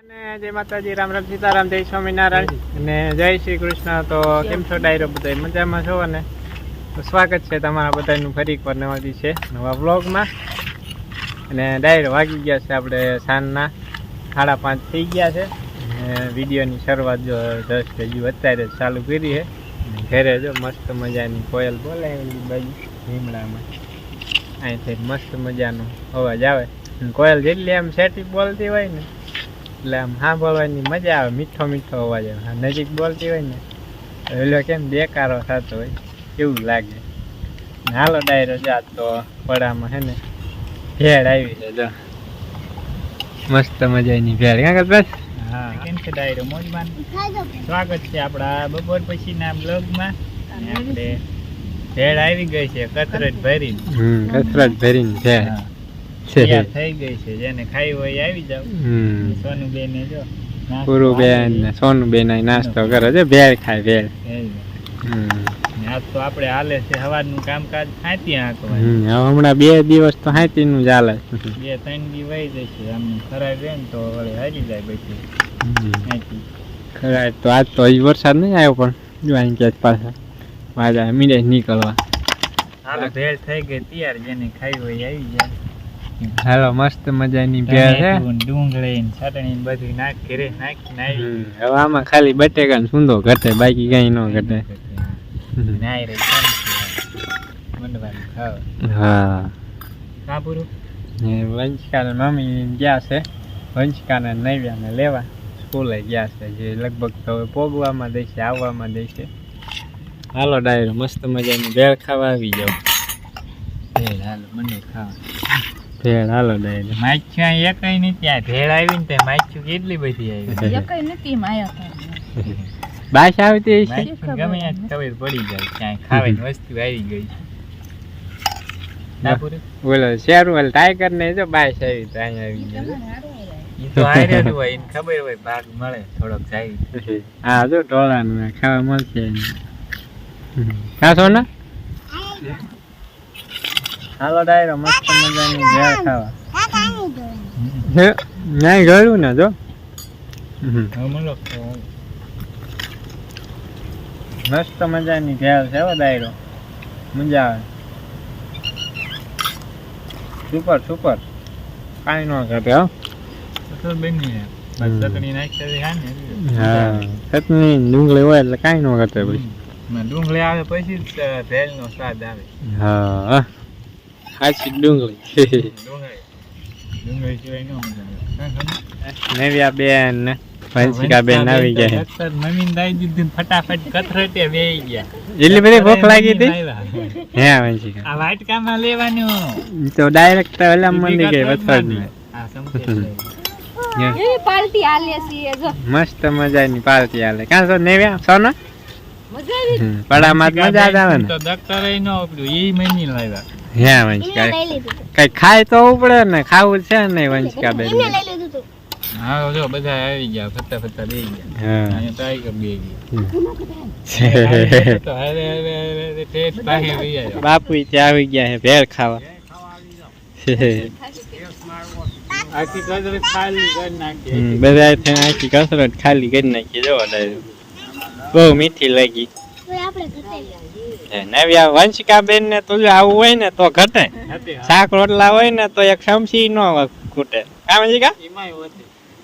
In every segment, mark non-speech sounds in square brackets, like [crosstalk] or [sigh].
અને માતાજી, રામ રામ સીતારામ સ્વામિનારાયણ. અને જય શ્રી કૃષ્ણ. તો કેમ છો ડાયરો બધા મજામાં છો? ને સ્વાગત છે તમારા બધાનું ફરી એકવાર નવાજી છે નવા બ્લોગમાં અને ડાયરો વાગી ગયા છે આપણે સાંજના. સાડા પાંચ થઈ ગયા છે. વિડીયોની શરૂઆત જો જસ્ટ હજુ અત્યારે ચાલુ કરી છે. ઘરે જો મસ્ત મજાની કોયલ બોલે બાજુ લીમડામાં અહીંથી મસ્ત મજાનો અવાજ આવે. કોયલ જેટલી આમ સેટી બોલતી હોય ને એટલે આમ સાંભળવાની મજા આવે મીઠો મીઠો અવાજ આવે. નજીક બોલતી હોય ને એટલે કેમ બેકારો થતો હોય એવું લાગે? હાલો ડાયરો જાત તો પડામાં હે ને ભેળ આવી છે જો. મસ્ત મજાની ભેળ. ક્યાં કરતા હા. કેમ છે ડાયરો? મોજમાન સ્વાગત છે આપણા બપોર પછીના બ્લોગમાં. અને આપણે ભેળ આવી ગઈ છે કતરત ભરી કસરત ભરીને છે થઈ ગઈ છે. જેને ખાઈ હોય આવી જાવ. સોનું બેન જો નાસ્તો પૂરુબેન સોનું બેન નાસ્તો કરે છે. ભેળ ખાય ભેળ. આજ તો આપણે હાલે છે. સવારનું કામકાજ હાથી હમણાં બે દિવસ તો હાથી નું ચાલે બે ત્રણ દી વહી જશે. આમ ખરાબ રહે ને તો વળી હારી જાય પછી હાથી તો આજ તો હજી વરસાદ નહીં આવ્યો પણ જો અહીં ક્યાંક પાછા. વાજા મીડે નીકળવા. હાલો ભેળ થઈ ગઈ. તૈયાર. જેને ખાઈ હોય આવી જાય. હાલો મસ્ત મજાની ભેળ છે ડુંગળી ને ચટણી બધું નાખી રે નાખીને આવી. હવે આમાં ખાલી બટેકા ને સુંદો ઘટે બાકી કઈ ન ઘટે. નાઈ રે મંડવાનું ખાવ. હા. ખા પૂરું. ને મમ્મી ગયા છે. વંશિકા ને ને લેવા. સ્કૂલે ગયા છે જે લગભગ તો હવે પોગવામાં દેશે આવવામાં દેશે. હાલો ડાયરો મસ્ત મજાની ભેળ ખાવા આવી જાવ ભેળ હાલો મને ખાવા ભેળ હાલો ડાયરો માખ્યું અહીં એકઈ નથી આ ભેળ આવી ને તે માખ્યું કેટલી બધી આવી એકઈ નથી માયા. બાશ આવતી હશે? ગમે ત્યાં ખબર પડી જાય ક્યાંય ખાવાની વસ્તુ આવી ગઈ છે. ના પૂરું? બોલો શેરું વાલ ટાઈગર ને જો બાસ આવી તો અહીંયા આવી હારું તો હોય એને ખબર હોય ભાગ મળે થોડોક જાય. હા જો ટોળાનું ખાવા મળશે. ખાશો સોના હાલો ડાયરો મસ્ત મજાની ઘેર ખાવા. હે, નહીં ગયું ને જો? મસ્ત મજાની ઘેર છે હો ડાયરો. મજા આવે. Super super. કાંઈ ન ઘટે હો. ચટણી નાખી હા ને હા ચટણી ડુંગળી હોય એટલે કાંઈ ન ઘટે પછી ડુંગળી આવે પછી જ ભેળનો સ્વાદ આવે હા. સાચી ડુંગળી ડુંગળી ડુંગળી સિવાય ન મજા? નેવ્યા બેન વંશિકા બેન આવી ગયા. મમ્મીને દાઈ દીધું ફટાફટ કથરટે બેહી ગયા. એટલી બધી ભૂખ લાગી હતી. હે વંશિકા આ વાટકામાં લેવાનું. તો ડાયરેક્ટ ઓલા મંદી ગઈ વસવાડમાં આ સમજે એવી પાર્ટી આલે છે જો. મસ્ત મજાની પાર્ટી હાલે. કાં છો નેવ્યા સોના મજા આવી. હમ, પડામાં મજા આવે ને. તો ડોક્ટર એ ન ઉપડ્યું ઈ મમ્મી લાવ્યા હે વંશિકા. કઈ ખાય તો ઉપડે ને ખાવું છે ને વંશિકા બેન? હા જો બધા આવી ગયા ફરતા ફરતા બેહી ગયા. હા. ટાઈગર બેહી ગયા. બાપુ ત્યાં આવી ગયા હે ભેળ ખાવા. બધા આખી કસરત ખાલી કરી નાખી. જવા બધાએ આખી કસરત ખાલી કરી નાખી જો બહુ મીઠી લાગી. નવ્યા વંશિકા બેન ને તું આવું હોય ને તો ઘટે. શાક રોટલા હોય ને તો એક સમસી નો ખૂટે. કા? વંશિકા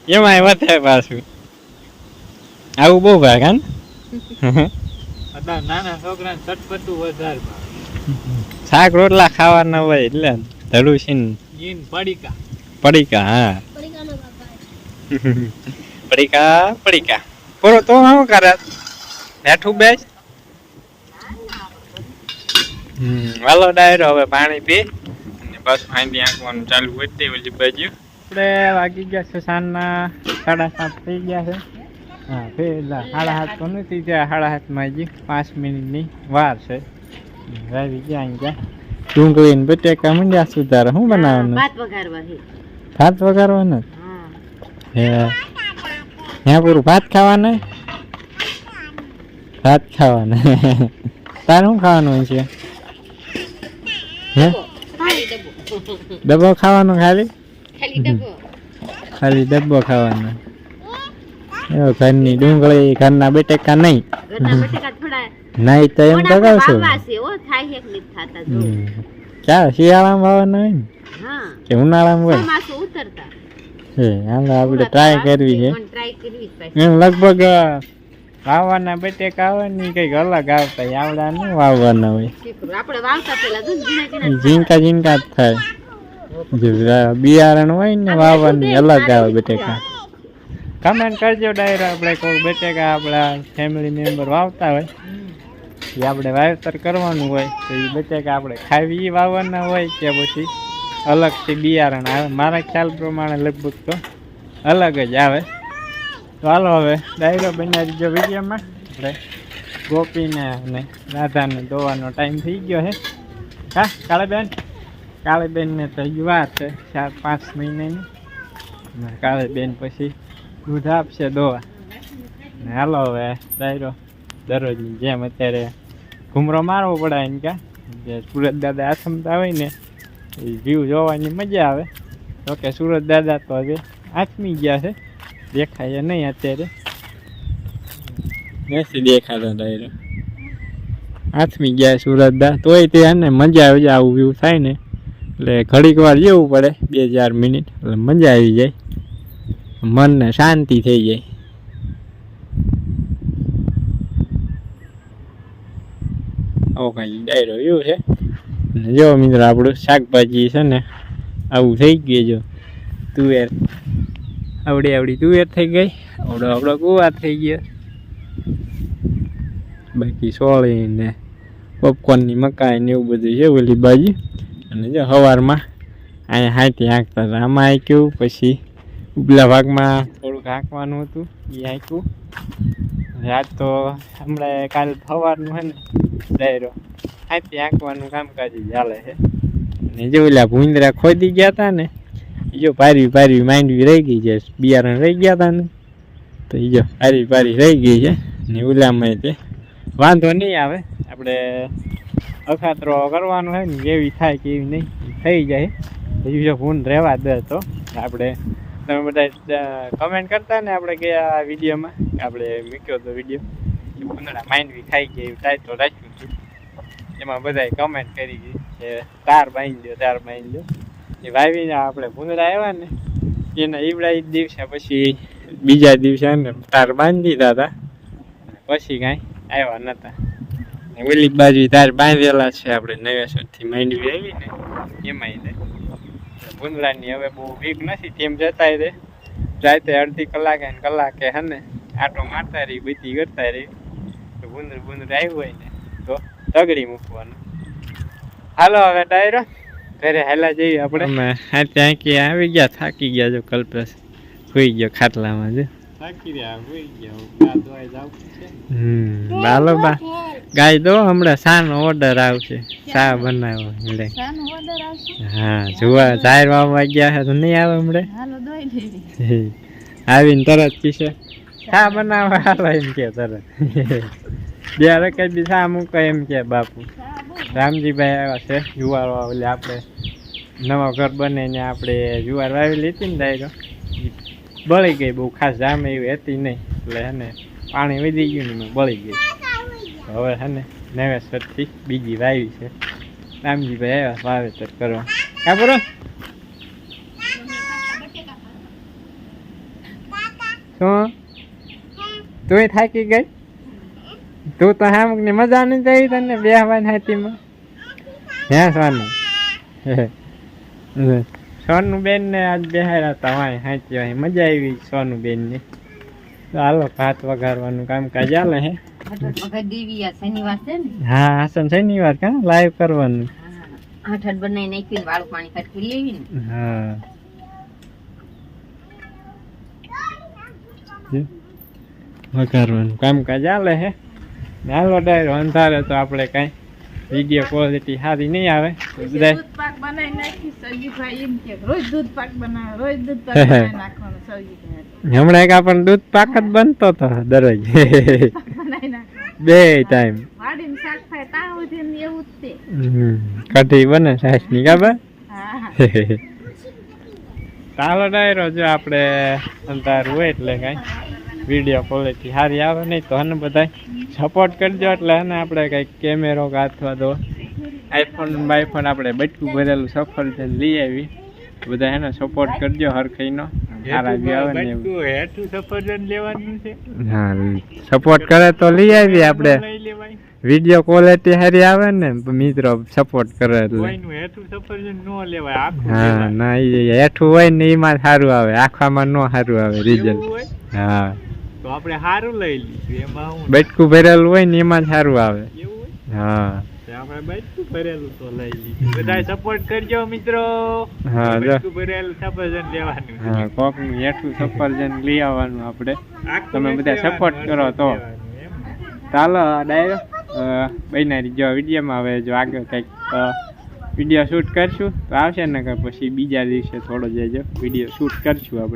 એમાંય વધે પાછું. આવું બહુ ભાગ હા નાના છોકરાને ચટપટું વધારે શાક રોટલા ખાવાના હોય એટલે ધડું છે ને. ઈન પડીકા. પડીકા હા. પડીકા પડીકા. પૂરો તો શું કરે? બેઠું બેસ. હમ વાલો ડાયરો હવે પાણી પી. અને બસ અહીંથી આંકવાનું ચાલુ કરી દે ઓલી બાજુ. આપણે વાગી ગયા છે સાંજના સાડા સાત થઈ ગયા છે. હા પેલા સાડા સાત તો નથી ત્યાં સાડા સાતમાં હજી પાંચ મિનિટની વાર છે. આવી ગયા અહીં ગયા. ડુંગળી ને બટેકા મંડ્યા સુધારે. શું બનાવવાનું? ભાત વઘારવા છે. ભાત વઘારવાનો હે. ત્યાં પૂરું ભાત ખાવાના? ભાત ખાવાના. તારે શું ખાવાનું છે? હે? ડબ્બો ખાવાનો ખાલી? ખાલી ડબ્બો. ખાવાનો. એવો ઘરની ડુંગળી ઘરના બટેકા નહીં. નહીં તો એમ તો કહું છું. ક્યાં શિયાળામાં વાવવાના હોય ને? કે ઉનાળામાં હોય? હે હાલો આપણે ટ્રાય કરવી છે એમ લગભગ વાવવાના બટેકા આવે ને ઈ કંઈક અલગ આવતા. આવડા ન વાવવાના હોય. આપણે વાવતા પેલા ઝીંકા ઝીંકા જ થાય. બિયારણ હોય ને વાવવાની અલગ આવે બટેકા. કમેન્ટ કરજો ડાયરા આપણે કોઈ બટેકા આપણા ફેમિલી મેમ્બર વાવતા હોય. એ આપણે વાવેતર કરવાનું હોય તો એ બટેકા આપણે ખાવી એ વાવવાના હોય કે પછી અલગથી બિયારણ આવે. મારા ખ્યાલ પ્રમાણે લગભગ તો અલગ જ આવે. તો હાલો હવે, ડાયરો બનાવી દીધો વિડીયોમાં. આપણે ગોપીને અને રાધાને ધોવાનો ટાઈમ થઈ ગયો છે. હા, કાળેબેન? કાળેબેનને તો યુવા છે, ચાર, પાંચ મહિનાની. કાળીબેન પછી દૂધ આપશે દોવા. ને હાલો હવે, ડાયરો દરરોજની જેમ અત્યારે ઘૂમરો મારવો પડે એને કા. જે સુરત દાદા આથમતા હોય ને, એ વ્યૂ જોવાની મજા આવે. જોકે સુરત દાદા તો હવે આથમી ગયા છે. દેખાય નહીં અત્યારે. નથી દેખાતો ડાયરો હાથમી ગયા સુરત દા. તોય તે ને મજા આવી જાય આવું વ્યૂ થાય ને. એટલે ઘડીક વાર જેવું પડે બે ચાર મિનિટ એટલે મજા આવી જાય. મનને શાંતિ થઈ જાય. આવો કાંઈ ડાયરો એવું છે? જો મિત્રો આપણું શાકભાજી છે ને આવું થઈ ગયું જો. તુવેર. આવડી આવડી તુવેર થઈ ગઈ. આવડો આવડો કુવા થઈ ગયો. બાકી સોળી ને પોપકોર્નની મકાઈ ને એવું બધું છે ઓલી બાજુ. અને જો સવારમાં અહીંયા હાંકી હાંકતા હતા. આમાં હાંક્યું, પછી ઉપલા ભાગમાં થોડુંક હાંકવાનું હતું, એ હાંક્યું. રાત તો હમણાં કાલ સવારનું છે ને, ડાયરો. હાંકી હાંકવાનું કામકાજ ચાલે છે. ને જો ઓલા ભૂંદરા ખોદી ગયા હતા ને જો પારવી પારવી માંડવી રહી ગઈ છે. બિયારણ રહી ગયા હતા ને. તો જો પારી પારવી રહી ગઈ છે. ને ઉલામાં તે વાંધો નહીં આવે. આપણે અખાતરો કરવાનો હોય ને કેવી થાય કેવી નહીં. થઈ જાય. હજુ જો ફોન રહેવા દે તો. આપણે તમે બધા કમેન્ટ કરતા ને આપણે કે આ વિડીયોમાં. આપણે મૂક્યો તો વીડિયો. કે ભૂંદડા માંડવી ખાઈ ગઈ એવું થાય તો રાખ્યું હતું એમાં બધાએ કમેન્ટ કરી ગઈ કે, તાર બાંધી દો તાર બાંધી દો એ વાવીને આપણે ભૂંદડા આવ્યા ને, એના ઈવડા જ દિવસે પછી બીજા દિવસે ને તાર બાંધી દીધા હતા. પછી કાંઈ આવ્યા નતા. ને ઓલી બાજુ તાર બાંધેલા છે આપણે નવેસરથી માંડવી આવી ને એમાં તે ભૂંદડાની હવે બહુ વીક નથી, તેમ જતાય તે રાતે અડધી કલાકે ને કલાકે હે ને, આટો મારતા રહી, બધી કરતા રહી. તો ભૂંદર ભૂંદર આવ્યું હોય ને, તો તગડી મૂકવાનું. હાલો હવે ડાયરો. ઘરે હેલા જઈએ આપણે. અમે હા ત્યાં કે આવી ગયા થાકી ગયા જો કલ્પેશ. સુઈ ગયો ખાટલામાં જો. થાકી ગયા હમ બાલો બા. ગાય દો હમણાં શાનો ઓર્ડર આવશે. ચા બનાવો હમણે હા જોવા જાહેર વાવવા ગયા છે તો નહીં આવે હમણે? આવીને તરત કીશે ચા બનાવવા હાલો એમ કે તરત. [laughs] બે રકે બી ચા મૂકો એમ કે બાપુ. રામજીભાઈ આવ્યા છે જુવાર એટલે આપણે નવા ઘર બને ને આપણે જુવાર વાવી લીધી ને ડાયરો. બળી ગઈ બહુ ખાસ જામે એવી હતી નહીં, એટલે હે ને પાણી વધી ગયું ને બળી ગઈ હવે હે ને નવેસરથી બીજી વાવી છે. રામજીભાઈ આવ્યા, વાવેતર કરવા. કા બરો શું? તું થાકી ગઈ? તું તો હામ ને મજા નહીં આવી તને બેહવાની હાથીમાં? હે સોનું? સોનું બેન ને આજ બેહાડ્યા હતા વાય સાચી વાય મજા આવી સોનું બેન ને હાલો ભાત વઘારવાનું કામકાજ. ચાલે હે. હા હાસન શનિવાર કા લાઈવ કરવાનું. આઠ આઠ બનાવી નાખી વાળું પાણી ખટકી લેવી ને. હા. વઘારવાનું કામકાજ. ચાલે હે. ને હાલો ડાયરો અંધારે તો આપણે કાંઈ વીડિયો ક્વોલિટી સારી નહીં આવે. બધા દૂધ પાક બનાવી નાખી સજીભાઈ એમ કે રોજ દૂધ પાક બનાવે રોજ દૂધ પાક બનાવી નાખવાનો સજીભાઈ હમણાં એક આપણને દૂધ પાક જ બનતો હતો દરરોજ. બે ટાઈમ વાડીમાં શાક થાય તાવ એમ એવું જ તે. કઢી બને સાસની ખબર? હા હા. ચાલો ડાયરો જો આપણે અંધારું હોય એટલે કાંઈ. વીડિયો ક્વોલિટી સારી આવે નહીં તો હને બધા સપોર્ટ કરજો એટલે હને આપણે કંઈક કેમેરો કે અથવા તો આઈફોન બાઈફોન આપણે બટકું ભરેલું સફરજન લઈ આવી. બધા એને સપોર્ટ કરજો હરખઈનો સપોર્ટ કરે તો લઈ આવી આપણે. વીડિયો ક્વોલિટી સારી આવે ને મિત્રો સપોર્ટ કરે એટલે. હા ના એ હેઠું હોય ને એમાં સારું આવે આખામાં ન સારું આવે રિઝલ્ટ હા. તો આપણે સારું લઈ લીધું એમાં હું બટકું ભરેલું હોય ને એમાં જ સારું આવે. એવું હોય? હા. આપણે બચકું ભરેલું તો લઈ લઈશું. બધા સપોર્ટ કરજો મિત્રો. હા, જો. ભરેલું સફરજન લેવાનું. હેઠું લઈ આવવાનું આપણે. તમે બધા સપોર્ટ કરો તો. ચાલો ડાયરો બહેનારી જો વિડીયોમાં હવે જો આગળ કંઈક વીડિયો શૂટ કરશું તો આવશે ને પછી બીજા દિવસે થોડો જજો વીડિયો શૂટ કરશું આપણે.